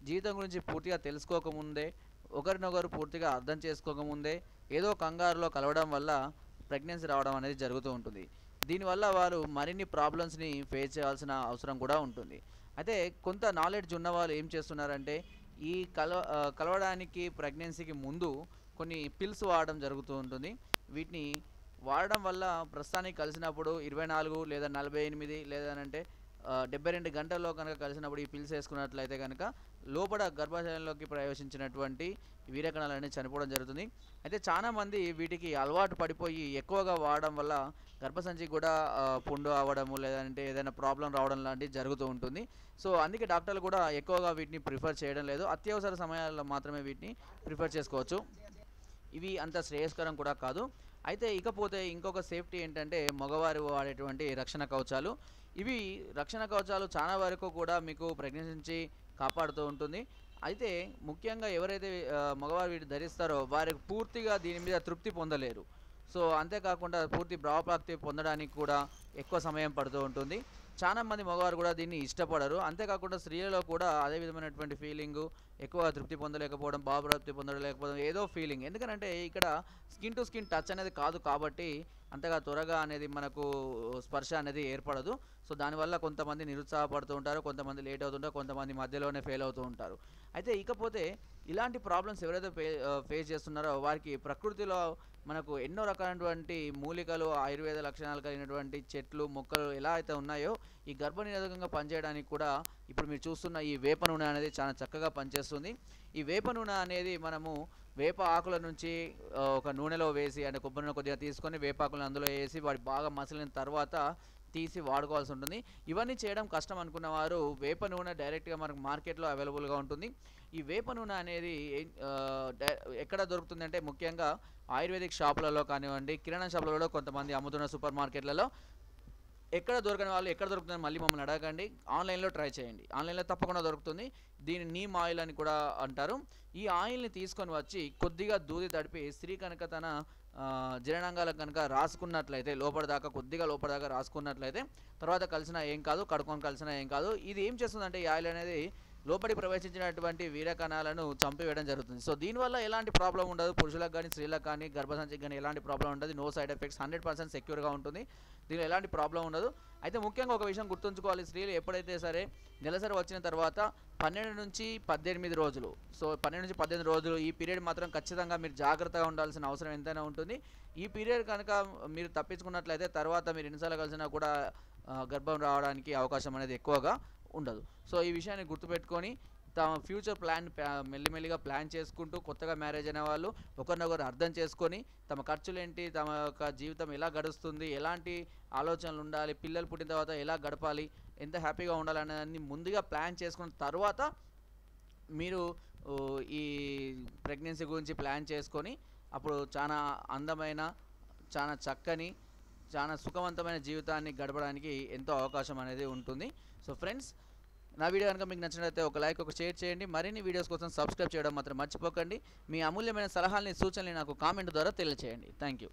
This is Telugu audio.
జీవితం గురించి పూర్తిగా తెలుసుకోకముందే ఒకరినొకరు పూర్తిగా అర్థం చేసుకోకముందే ఏదో కంగారులో కలవడం వల్ల ప్రెగ్నెన్సీ రావడం అనేది జరుగుతూ ఉంటుంది. దీనివల్ల వారు మరిన్ని ప్రాబ్లమ్స్ని ఫేస్ చేయాల్సిన అవసరం కూడా ఉంటుంది. అయితే కొంత నాలెడ్జ్ ఉన్న వాళ్ళు ఏం చేస్తున్నారంటే ఈ కలవ కలవడానికి ప్రెగ్నెన్సీకి ముందు కొన్ని పిల్స్ వాడడం జరుగుతూ ఉంటుంది. వీటిని వాడడం వల్ల ప్రస్తుతానికి కలిసినప్పుడు ఇరవై నాలుగు లేదా నలభై ఎనిమిది లేదనంటే డెబ్బై రెండు గంటల్లో కనుక కలిసినప్పుడు ఈ పిల్స్ వేసుకున్నట్లయితే కనుక లోపల గర్భాశయంలోకి ప్రవేశించినటువంటి వీరకణాలన్నీ చనిపోవడం జరుగుతుంది. అయితే చాలా మంది వీటికి అలవాటు పడిపోయి ఎక్కువగా వాడడం వల్ల గర్భసంచి కూడా పుండు అవ్వడము లేదంటే ఏదైనా ప్రాబ్లం రావడం లాంటివి జరుగుతూ ఉంటుంది. సో అందుకే డాక్టర్లు కూడా ఎక్కువగా వీటిని ప్రిఫర్ చేయడం లేదు. అత్యవసర సమయాల్లో మాత్రమే వీటిని ప్రిఫర్ చేసుకోవచ్చు. ఇవి అంత శ్రేయస్కరం కూడా కాదు. అయితే ఇకపోతే ఇంకొక సేఫ్టీ ఏంటంటే మగవారు వాడేటువంటి రక్షణ కవచాలు. ఇవి రక్షణ కవచాలు చాలా వరకు కూడా మీకు ప్రెగ్నెన్సీ నుంచి కాపాడుతూ ఉంటుంది. అయితే ముఖ్యంగా ఎవరైతే మగవారు వీటి ధరిస్తారో వారికి పూర్తిగా దీని మీద తృప్తి పొందలేరు. సో అంతేకాకుండా పూర్తి భావప్రాప్తి పొందడానికి కూడా ఎక్కువ సమయం పడుతూ ఉంటుంది. చాలా మంది మగవారు కూడా దీన్ని ఇష్టపడరు. అంతేకాకుండా స్త్రీలలో కూడా అదే విధమైనటువంటి ఫీలింగు ఎక్కువ తృప్తి పొందలేకపోవడం భావప్రాప్తి పొందలేకపోవడం ఏదో ఫీలింగ్ ఎందుకంటే ఇక్కడ స్కిన్ టు స్కిన్ టచ్ అనేది కాదు కాబట్టి అంతగా త్వరగా అనేది మనకు స్పర్శ అనేది ఏర్పడదు. సో దానివల్ల కొంతమంది నిరుత్సాహపడుతూ ఉంటారు కొంతమంది లేట్ అవుతుంటారు కొంతమంది మధ్యలోనే ఫెయిల్ అవుతూ ఉంటారు. అయితే ఇకపోతే ఇలాంటి ప్రాబ్లమ్స్ ఎవరైతే ఫే ఫేస్ చేస్తున్నారో వారికి ప్రకృతిలో మనకు ఎన్నో రకాలైనటువంటి మూలికలు ఆయుర్వేద లక్షణాలు కలిగినటువంటి చెట్లు మొక్కలు ఎలా అయితే ఉన్నాయో ఈ గర్భనిరోధకంగా పనిచేయడానికి కూడా ఇప్పుడు మీరు చూస్తున్న ఈ వేప నూనె అనేది చాలా చక్కగా పనిచేస్తుంది. ఈ వేప నూనె అనేది మనము వేప ఆకుల నుంచి ఒక నూనెలో వేసి అంటే కొబ్బరి నూనె కొద్దిగా తీసుకొని వేపాకులను అందులో వేసి వాటి బాగా మసిలిన తర్వాత తీసి వాడుకోవాల్సి ఉంటుంది. ఇవన్నీ చేయడం కష్టం అనుకున్న వారు వేప నూనె డైరెక్ట్గా మనకు మార్కెట్లో అవైలబుల్గా ఉంటుంది. ఈ వేప నూనె అనేది ఎక్కడ దొరుకుతుంది అంటే ముఖ్యంగా ఆయుర్వేదిక్ షాపులలో కానివ్వండి కిరాణా షాపులలో కొంతమంది అమ్ముతున్న సూపర్ మార్కెట్లలో. ఎక్కడ దొరకని వాళ్ళు ఎక్కడ దొరుకుతుందని మళ్ళీ మమ్మల్ని అడగండి. ఆన్లైన్లో ట్రై చేయండి. ఆన్లైన్లో తప్పకుండా దొరుకుతుంది. దీన్ని నీమ్ ఆయిల్ అని కూడా అంటారు. ఈ ఆయిల్ని తీసుకొని వచ్చి కొద్దిగా దూది తడిపి స్త్రీ కనుక తన ఆ, జీర్ణాంగాలకు కనుక రాసుకున్నట్లయితే లోపలిదాకా కొద్దిగా లోపలిదాకా రాసుకున్నట్లయితే తర్వాత కలిసినా ఏం కాదు కడుక్కొని కలిసినా ఏం కాదు. ఇది ఏం చేస్తుందంటే ఈ ఆయిల్ అనేది లోపలి ప్రవేశించినటువంటి వీరకణాలను చంపివేయడం జరుగుతుంది. సో దీనివల్ల ఎలాంటి ప్రాబ్లం ఉండదు. పురుషులకు కానీ స్త్రీలకు కానీ గర్భసంచికి కానీ ఎలాంటి ప్రాబ్లం ఉండదు. No side effects hundred percent సెక్యూర్గా ఉంటుంది. దీనిలో ఎలాంటి ప్రాబ్లం ఉండదు. అయితే ముఖ్యంగా ఒక విషయం గుర్తుంచుకోవాలి. స్త్రీలు ఎప్పుడైతే సరే నెలసరి వచ్చిన తర్వాత పన్నెండు నుంచి పద్దెనిమిది రోజులు సో పన్నెండు నుంచి పద్దెనిమిది రోజులు ఈ పీరియడ్ మాత్రం ఖచ్చితంగా మీరు జాగ్రత్తగా ఉండాల్సిన అవసరం ఎంతైనా ఉంటుంది. ఈ పీరియడ్ కనుక మీరు తప్పించుకున్నట్లయితే తర్వాత మీరు ఎన్నిసార్లు కలిసినా కూడా గర్భం రావడానికి అవకాశం అనేది ఎక్కువగా ఉండదు. సో ఈ విషయాన్ని గుర్తుపెట్టుకొని తమ ఫ్యూచర్ ప్లాన్ ప్యా- మెల్లిమెల్లిగా ప్లాన్ చేసుకుంటూ కొత్తగా మ్యారేజ్ అయిన వాళ్ళు ఒకరినొకరు అర్థం చేసుకొని తమ ఖర్చులు ఏంటి తమ యొక్క జీవితం ఎలా గడుస్తుంది ఎలాంటి ఆలోచనలు ఉండాలి పిల్లలు పుట్టిన తర్వాత ఎలా గడపాలి ఎంత హ్యాపీగా ఉండాలనేదాన్ని ముందుగా ప్లాన్ చేసుకున్న తర్వాత మీరు ఈ ప్రెగ్నెన్సీ గురించి ప్లాన్ చేసుకొని అప్పుడు చాలా అందమైన చాలా చక్కని చాలా సుఖవంతమైన జీవితాన్ని గడపడానికి ఎంతో అవకాశం అనేది ఉంటుంది. సో ఫ్రెండ్స్ నా వీడియో కనుక మీకు నచ్చినట్లయితే ఒక లైక్ ఒక షేర్ చేయండి. మరిన్ని వీడియోస్ కోసం సబ్స్క్రైబ్ చేయడం మాత్రం మర్చిపోకండి. మీ అమూల్యమైన సలహాలని సూచనలు నాకు కామెంట్ ద్వారా తెలియచేయండి. Thank you